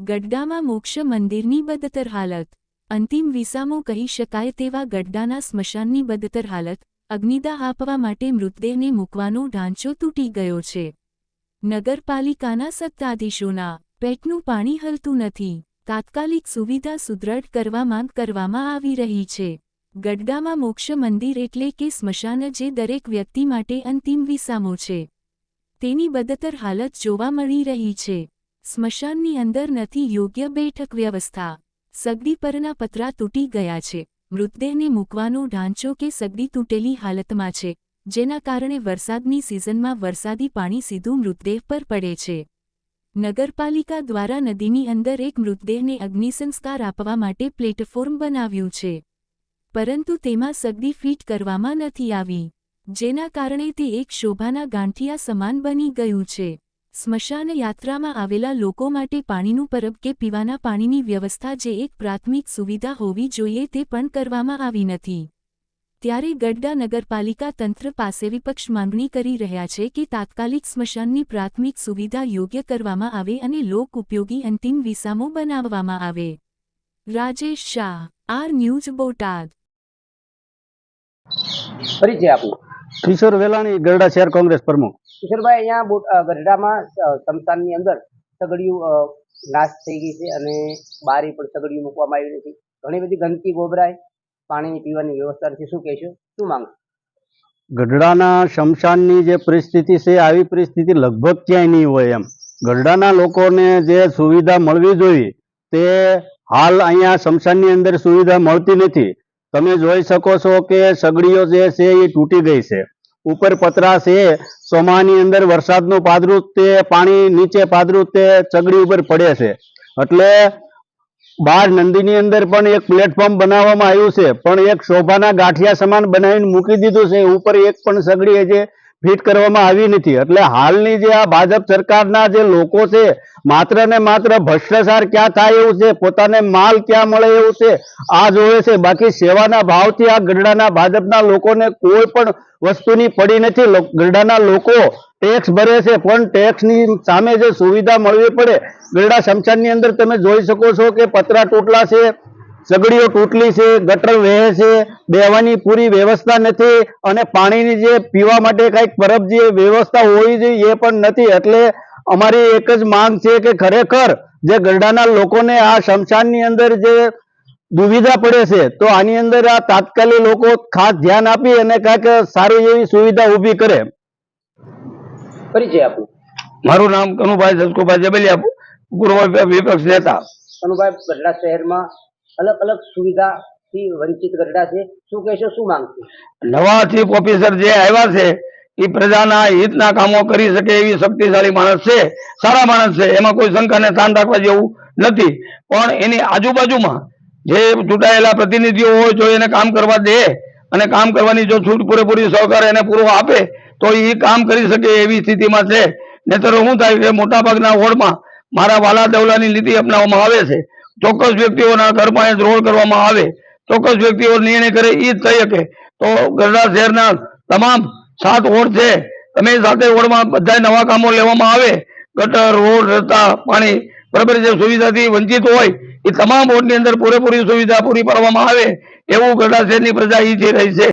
ગઢડામાં મોક્ષ મંદિરની બદતર હાલત. અંતિમ વિસામો કહી શકાય તેવા ગઢડાના સ્મશાનની બદતર હાલત અગ્નિદાહ આપવા માટે મૃતદેહને મૂકવાનો ઢાંચો તૂટી ગયો છે. નગરપાલિકાના સત્તાધીશોના પેટનું પાણી હલતું નથી. તાત્કાલિક સુવિધા સુદ્રઢ કરવા માંગ કરવામાં આવી રહી છે. ગઢડામાં મોક્ષ મંદિર એટલે કે સ્મશાન જે દરેક વ્યક્તિ માટે અંતિમ વિસામો છે. તેની બદતર હાલત જોવા મળી રહી છે. સ્મશાનની અંદર નથી યોગ્ય બેઠક વ્યવસ્થા. સગડી પરના પતરા તૂટી ગયા છે. મૃતદેહને મૂકવાનો ઢાંચો કે સગડી તૂટેલી હાલતમાં છે, જેના કારણે વરસાદની સિઝનમાં વરસાદી પાણી સીધું મૃતદેહ પર પડે છે. નગરપાલિકા દ્વારા નદીની અંદર એક મૃતદેહને અગ્નિસંસ્કાર આપવા માટે પ્લેટફોર્મ બનાવ્યું છે. પરંતુ તેમાં સગડી ફીટ કરવામાં નથી આવી, જેના કારણે તે એક શોભાના ગાંઠિયા સમાન બની ગયું છે. સ્મશાન યાત્રામાં આવેલા લોકો માટે પાણીનું પરબ કે પીવાના પાણીની વ્યવસ્થા જે એક પ્રાથમિક સુવિધા હોવી જોઈએ તે પણ કરવામાં આવી નથી. ત્યારે ગઢડા નગરપાલિકા તંત્ર પાસે વિપક્ષ માંગણી કરી રહ્યા છે કે તાત્કાલિક સ્મશાનની પ્રાથમિક સુવિધા યોગ્ય કરવામાં આવે અને લોક ઉપયોગી અંતિમ વિસામો બનાવવામાં આવે. Rajesh Shah, R news Botad. પરિચય આપો. કિશોર વેલાણી ગરડા શહેર કોંગ્રેસ પ્રમુખ. કિશોરભાઈ અહીંયા ગઢડામાં અ, અંદર સગડિયું નાશ થઈ ગઈ છે અને બારી પણ સગડિયું મૂકવામાં આવી નથી. ઘણી બધી ગંદકી ગોબરાય પાણીની પીવાની વ્યવસ્થા નથી. શું કહેશો? શું માંગ ગઢડાના શમશાનની જે પરિસ્થિતિ છે આવી પરિસ્થિતિ લગભગ ક્યાંય નહીં હોય એમ. ગઢડાના લોકોને જે સુવિધા મળવી જોઈએ તે હાલ અહીંયા શમશાનની અંદર સુવિધા મળતી નથી. તમે જોઈ શકો છો કે સગડીઓ જે છે એ તૂટી ગઈ છે. ઉપર પતરા છે ચોમાની અંદર વરસાદનું પાદરું તે પાણી નીચે પાદરું તે સગડી ઉપર પડે છે. એટલે બાર નંદીની અંદર પણ એક પ્લેટફોર્મ બનાવવામાં આવ્યું છે. પણ એક શોભાના ગાંઠિયા સમાન બનાવીને મૂકી દીધું છે. ઉપર એક પણ સગડી હજી ફિટ કરવામાં આવી નથી. એટલે હાલની જે આ ભાજપ સરકારના જે લોકો છે, માત્ર ને માત્ર ભ્રષ્ટાચાર ક્યાં થાય એવું છે, પોતાને માલ ક્યાં મળે એવું છે, આ જોવે છે. બાકી સેવાના ભાવથી આ ગઢડાના ભાજપના લોકોને કોઈ પણ વસ્તુની પડી નથી. ગરડાના લોકો ટેક્સ ભરે છે, પણ ટેક્સની સામે જે સુવિધા મળવી પડે ગરડા શમશાનની અંદર તમે જોઈ શકો છો કે પતરા તૂટલા છે. સગડીઓ તૂટલી છે ગટર વહે છે બેવાની પૂરી વ્યવસ્થા નથી અને પાણીની જે પીવા માટે કંઈક પરબ જે વ્યવસ્થા હોવી જોઈએ એ પણ નથી. એટલે અમારી એક જ માંગ છે કે ખરેખર જે ગરડાના લોકોને આ શમશાનની અંદર જે દુવિધા પડે છે તો આની અંદર આ તાત્કાલિક લોકો ખાસ ધ્યાન આપી અને કાંઈક સારી એવી સુવિધા ઊભી કરે. પરિચય આપો. મારું નામ કનુભાઈ જસકુભાઈ જબલિયા પૂર્વ વિપક્ષ નેતા. કનુભાઈ ગઢડા શહેરમાં અલગ અલગ સુવિધાથી વંચિત ગઢડા છે. શું કહેશો, શું માંગશો? નવા ચીફ ઓફિસર જે આવ્યા છે, એ પ્રજાના હિતના કામો કરી શકે એવી શક્તિશાળી માણસ છે, સારા માણસ છે. એમાં કોઈ શંકાને સ્થાન રાખવા જેવું નથી. પણ એની આજુબાજુમાં જે ચૂંટાયેલા પ્રતિનિધિઓ હોય, જો એને કામ કરવા દે અને કામ કરવાની જો છૂટ પૂરેપૂરી સહકાર એને પૂરો આપે, તો એ કામ કરી શકે એવી સ્થિતિમાં છે. નહીતર શું થાય કે મોટાભાગના વોર્ડમાં મારા વાલા દવલાની નીતિ અપનાવવામાં આવે છે. ચોક્કસ વ્યક્તિઓના ઘરમાં રોલ કરવામાં આવે, ચોક્કસ વ્યક્તિઓ નિર્ણય કરે એ જ થઈ શકે. તો ગરડા શહેરના તમામ સાત વોર્ડ છે, તમે સાથે વોર્ડમાં બધા નવા કામો લેવામાં આવે. ગટર, રોડ, રસ્તા, પાણી, બરાબર જે સુવિધાથી વંચિત હોય એ તમામ વોર્ડની અંદર પૂરેપૂરી સુવિધા પૂરી પાડવામાં આવે. એવું ગરડા શહેરની પ્રજા ઈચ્છી રહી છે.